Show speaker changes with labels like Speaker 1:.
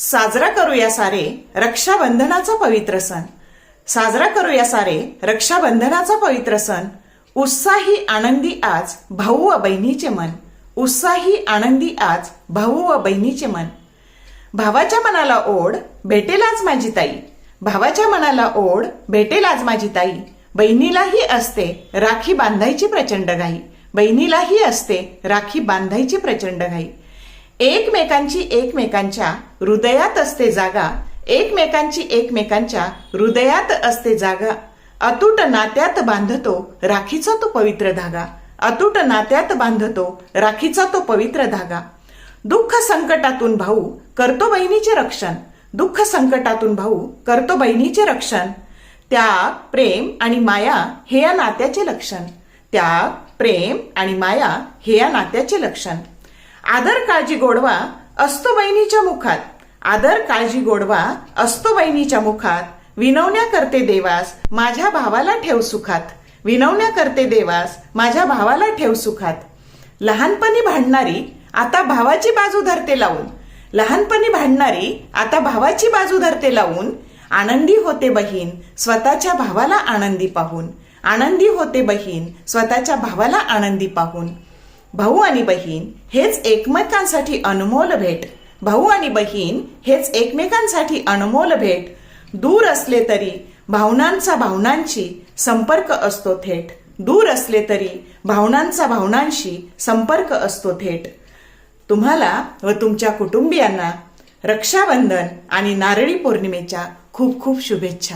Speaker 1: साजरा करूया सारे रक्षाबंधनाचा पवित्र सण. साजरा करूया सारे रक्षाबंधनाचा पवित्र सण. उत्साही आनंदी आज भाऊ व बहिणीचे मन. उत्साही आनंदी आज भाऊ व बहिणीचे मन. भावाच्या मनाला ओढ भेटेल आज माझी ताई. भावाच्या मनाला ओढ भेटेल आज माझी ताई. बहिणीलाही असते राखी बांधायची प्रचंड घाई. बहिणीलाही असते राखी बांधायची प्रचंड घाई. एकमेकांची एकमेकांच्या हृदयात असते जागा एकमेकांची एकमेकांच्या हृदयात असते जागा. अतूट नात्यात बांधतो राखीचा तो पवित्र धागा. अतूट नात्यात बांधतो राखीचा तो पवित्र धागा. दुःख संकटातून भाऊ करतो बहिणीचे रक्षण. दुःख संकटातून भाऊ करतो बहिणीचे रक्षण. त्याग प्रेम आणि माया हे या नात्याचे लक्षण. त्याग प्रेम आणि माया हे या नात्याचे लक्षण. आदर काळजी गोडवा असतो बहिणीच्या मुखात. आदर काळजी गोडवा असतो बहिणीच्या मुखात. विनवण्या करते देवास माझ्या भावाला ठेव सुखात. विनवण्या करते देवास माझ्या भावाला ठेव सुखात. लहानपणी भांडणारी आता भावाची बाजू धरते लावून. लहानपणी भांडणारी आता भावाची बाजू धरते लावून. आनंदी होते बहीण स्वतःच्या भावाला आनंदी पाहून. आनंदी होते बहीण स्वतःच्या भावाला आनंदी पाहून. भाऊ आणि बहीण हेच एकमेकांसाठी अनमोल भेट. भाऊ आणि बहीण हेच एकमेकांसाठी अनमोल भेट. दूर असले तरी भावनांचा भावनांशी संपर्क असतो थेट. दूर असले तरी भावनांचा भावनांशी संपर्क असतो थेट. तुम्हाला व तुमच्या कुटुंबियांना रक्षाबंधन आणि नारळी पौर्णिमेच्या खूप खूप शुभेच्छा.